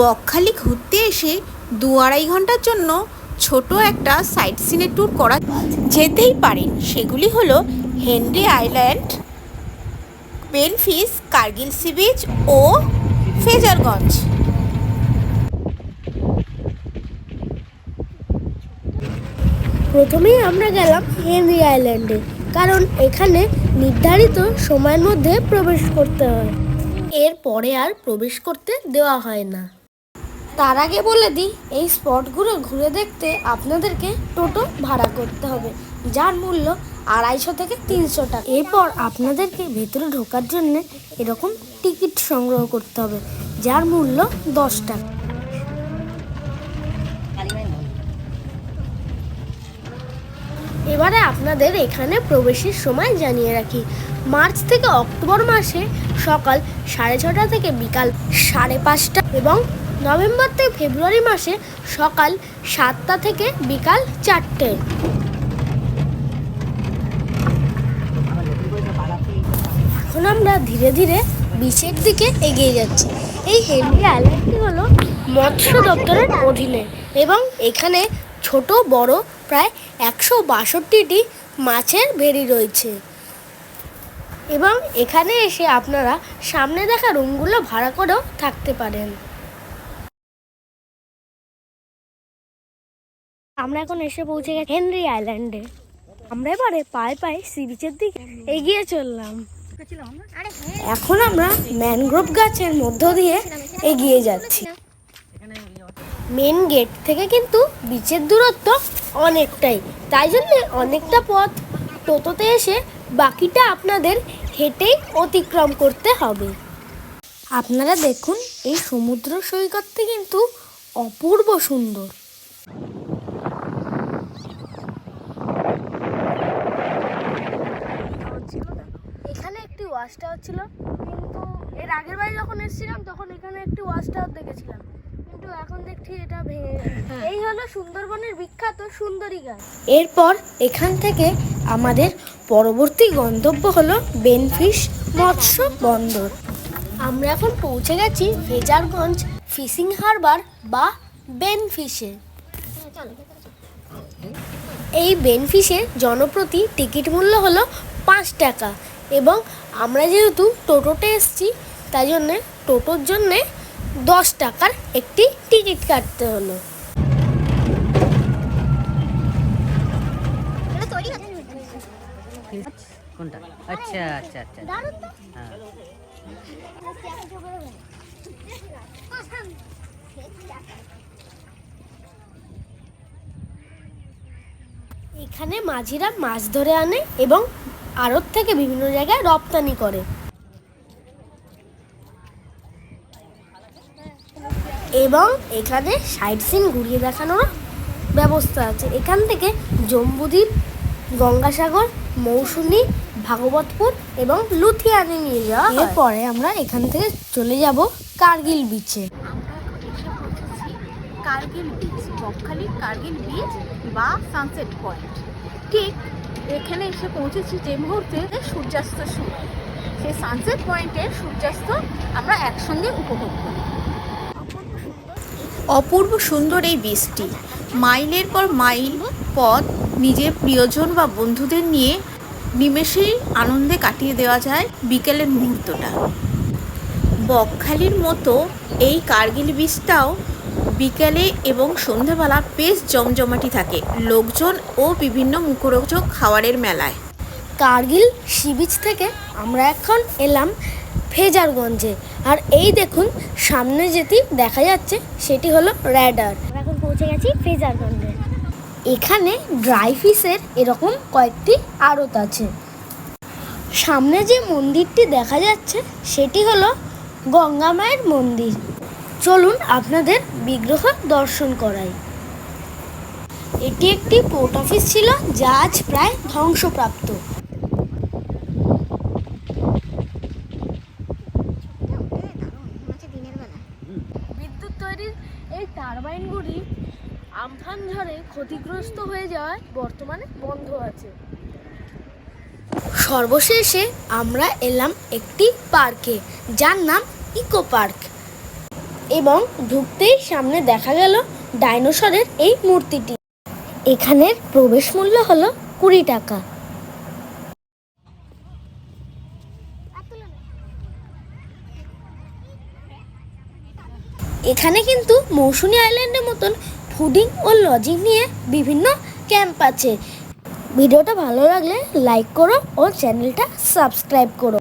বকখালি ঘুরতে এসে দু আড়াই ঘণ্টার জন্য ছোট একটা সাইট সিনের ট্যুর করা যেতেই পারেন সেগুলি হলো Henry Island, Benfish, Kargil sea beach ও ফেজারগঞ্জ। প্রথমেই আমরা গেলাম হেনরি আইল্যান্ডে, কারণ এখানে নির্ধারিত সময়ের মধ্যে প্রবেশ করতে হয়। এরপরে আর প্রবেশ করতে দেওয়া হয় না। তার আগে বলে দিই, এই স্পটগুলো ঘুরে দেখতে আপনাদেরকে টোটো ভাড়া করতে হবে, যার মূল্য আড়াইশো থেকে তিনশো টাকা। এরপর আপনাদেরকে ভেতরে ঢোকার জন্য এরকম টিকিট সংগ্রহ করতে হবে, যার মূল্য দশ টাকা। এবারে আপনাদের এখানে প্রবেশের সময় জানিয়ে রাখি, মার্চ থেকে অক্টোবর মাসে সকাল সাড়ে ছটা থেকে বিকাল সাড়ে পাঁচটা এবং নভেম্বর থেকে ফেব্রুয়ারি মাসে সকাল সাতটা থেকে বিকাল চারটে। এখন আমরা ধীরে ধীরে বিচের দিকে এগিয়ে যাচ্ছি। এই হেনরি আইল্যান্ডটি হলো মৎস্য দপ্তরের অধীনে এবং এখানে ছোট, বড় প্রায় একশো বাষট্টিটি মাছের ভেরি রয়েছে। এবং এখানে এসে আপনারা সামনে দেখা রুমগুলো ভাড়া করেও থাকতে পারেন। আমরা এখন এসে পৌঁছে গেছি হেনরি আইল্যান্ডে। আমরা এবারে পায়ে পায়ে সি বিচের দিকে এগিয়ে চললাম। এখন আমরা ম্যানগ্রোভ গাছের মধ্য দিয়ে এগিয়ে যাচ্ছি। মেন গেট থেকে কিন্তু বিচের দূরত্ব অনেকটাই। তাই জন্য অনেকটা পথ টোটোতে এসে বাকিটা আপনাদের হেঁটেই অতিক্রম করতে হবে। আপনারা দেখুন, এই সমুদ্র সৈকতটি কিন্তু অপূর্ব সুন্দর। এখানে একটি ওয়াচ টাওয়ার ছিল কিন্তু এর আগের বারে যখন এসেছিলাম তখন এখানে একটি ওয়াচ টাওয়ার দেখেছিলাম। কিন্তু এখন দেখছি এটা ভেঙে গেছে। এই হলো সুন্দরবনের বিখ্যাত সুন্দরী গাছ। এরপর এখান থেকে আমাদের পরবর্তী গন্তব্য হলো বেনফিশ মৎস্য বন্দর। আমরা এখন পৌঁছে গেছি ফেজারগঞ্জ ফিশিং হারবার বা বেনফিশে। এই বেনফিশের জনপ্রতি টিকিট মূল্য হলো পাঁচ টাকা এবং আমরা যেহেতু টোটোতে এসেছি তাই জন্যে টোটোর জন্যে দশ টাকার একটি টিকিট কাটতে হলো। কোনটা? আচ্ছা আচ্ছা আচ্ছা। হ্যাঁ এখানে মাঝিরা মাছ ধরে আনে এবং আড়ত থেকে বিভিন্ন জায়গায় রপ্তানি করে। এবং এখানে সাইড সিন ঘুরিয়ে দেখানোর ব্যবস্থা আছে। এখান থেকে জম্বুদ্বীপ গঙ্গাসাগর মৌসুমী ভাগবতপুর এবং লুথিয়ানে নিয়ে যাওয়া এরপরে আমরা এখান থেকে চলে যাব কার্গিল বিচে কার্গিল বিচ বকখালির কার্গিল বিচ বা সানসেট পয়েন্ট ঠিক এখানে এসে পৌঁছেছি যে মুহূর্তে সূর্যাস্ত সময়। সেই সানসেট পয়েন্টে সূর্যাস্ত আমরা একসঙ্গে উপভোগ করি। অপূর্ব সুন্দর এই বীজটি মাইলের পর মাইল পথ নিজের প্রিয়জন বা বন্ধুদের নিয়ে নিমেষেই আনন্দে কাটিয়ে দেওয়া যায় বিকেলের মুহূর্তটা। বকখালির মতো এই কার্গিল বীজটাও বিকেলে এবং সন্ধ্যাবেলা বেশ জমজমাটি থাকে। লোকজন ও বিভিন্ন মুখরোচক খাবারের মেলায়। কার্গিল সি বিচ থেকে আমরা এখন এলাম ফেজারগঞ্জে। আর এই দেখুন, সামনে যেটি দেখা যাচ্ছে, সেটি হলো র্যাডার এখন পৌঁছে গেছি ফেজারগঞ্জে। এখানে ড্রাই ফিশের এরকম কয়েকটি আড়ত আছে। সামনে যে মন্দিরটি দেখা যাচ্ছে, সেটি হলো গঙ্গা মায়ের মন্দির। চলুন আপনাদের বিগ্রহ দর্শন করাই। এটি একটি পোর্ট অফিস ছিল যা আজ প্রায় ধ্বংসপ্রাপ্ত। বিদ্যুৎ তৈরির এই টারবাইনগুলি আমফান ঝড়ে ক্ষতিগ্রস্ত হয়ে যাওয়ায় বর্তমানে বন্ধ আছে। সর্বশেষে আমরা এলাম একটি পার্কে যার নাম ইকো পার্ক। এবং ঢুকতেই সামনে দেখা গেল ডাইনোসরের এই মূর্তিটি। এখানের প্রবেশ মূল্য হলো কুড়ি টাকা। এখানে কিন্তু মৌসুমী আইল্যান্ডের মতন ফুডিং ও লজিং নিয়ে বিভিন্ন ক্যাম্প আছে। ভিডিওটা ভালো লাগলে লাইক করো ও চ্যানেলটা সাবস্ক্রাইব করো।